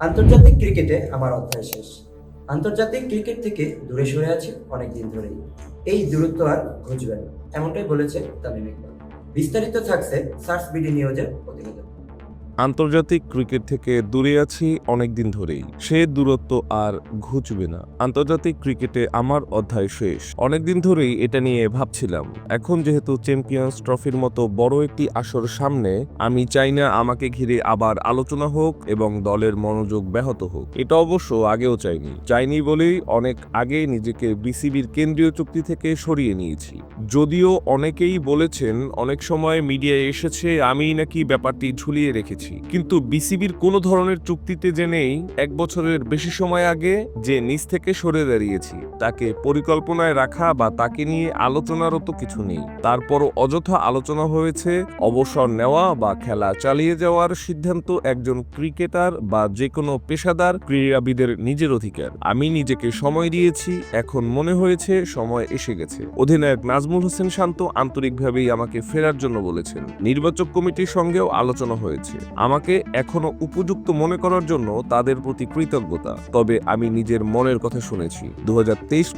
আন্তর্জাতিক ক্রিকেটে আমার অধ্যায় শেষ। আন্তর্জাতিক ক্রিকেট থেকে দূরে সরে আছে অনেক দিন ধরেই। এই দূরত্ব আর ঘুচবে না, এমনটাই বলেছে তামিম ইকবাল। বিস্তারিত থাকছে সার্স বিডি নিউজের প্রতিবেদন। আন্তর্জাতিক ক্রিকেট থেকে দূরে আছি অনেক দিন ধরেই। সে দূরত্ব আর ঘুচবে না। আন্তর্জাতিক ক্রিকেটে আমার অধ্যায় শেষ। অনেক দিন ধরেই এটা নিয়ে ভাবছিলাম। এখন যেহেতু চ্যাম্পিয়ন্স ট্রফির মতো বড় একটি আসর সামনে, আমি চাই না আমাকে ঘিরে আবার আলোচনা হোক এবং দলের মনোযোগ ব্যাহত হোক। এটা অবশ্য আগেও চাইনি। চাইনি বলেই অনেক আগে নিজেকে বিসিবির কেন্দ্রীয় চুক্তি থেকে সরিয়ে নিয়েছি। যদিও অনেকেই বলেছেন, অনেক সময় মিডিয়ায় এসেছে আমি নাকি ব্যাপারটি ঝুলিয়ে রেখেছি। কিন্তু বিসিবির কোনো ধরনের চুক্তিতে যে নেই এক বছরের বেশি সময় আগে যে নিজ থেকে সরে দাঁড়িয়েছি, তাকে পরিকল্পনায় রাখা বা তাকে নিয়ে আলোচনারও তো কিছু নেই। তারপরও অযথা আলোচনা হয়েছে, অবসর নেওয়া বা খেলা চালিয়ে যাওয়ার সিদ্ধান্ত একজন ক্রিকেটার বা যে কোনো পেশাদার ক্রীড়াবিদের নিজের অধিকার। আমি নিজেকে সময় দিয়েছি, এখন মনে হয়েছে সময় এসে গেছে। অধিনায়ক নাজমুল হোসেন শান্ত আন্তরিকভাবেই আমাকে ফেরার জন্য বলেছেন। নির্বাচক কমিটির সঙ্গেও আলোচনা হয়েছে। আমাকে এখনও উপযুক্ত মনে করার জন্য তাদের প্রতি কৃতজ্ঞতা। তবে আমি নিজের মনের কথা শুনেছি। দু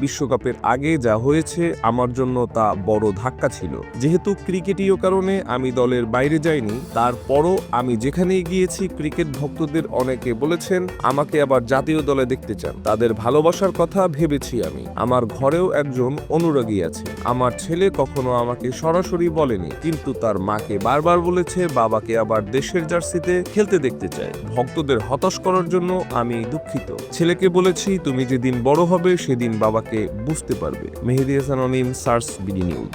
বিশ্বকাপের আগে যা হয়েছে আমার জন্য তা বড় ধাক্কা ছিল। যেহেতু ক্রিকেটীয় কারণে আমি দলের বাইরে যাইনি, তারপরও আমি যেখানেই গিয়েছি, ক্রিকেট ভক্তদের অনেকে বলেছেন, আমাকে আবার জাতীয় দলে দেখতে চান। তাদের ভালোবাসার কথা ভেবেছি আমি। আমার ঘরেও একজন অনুরাগী আছে। আমার ছেলে কখনো আমাকে সরাসরি বলেনি, কিন্তু তার মাকে বারবার বলেছে, বাবাকে আবার দেশের জার্সিতে খেলতে দেখতে চাই ভক্তদের হতাশ করার জন্য আমি দুঃখিত। ছেলেকে বলেছি, তুমি যেদিন বড় হবে, সেদিন বাবাকে বুঝতে পারবে। মেহেদি হাসান, অনিম, সার্স, বিডি নিউজ।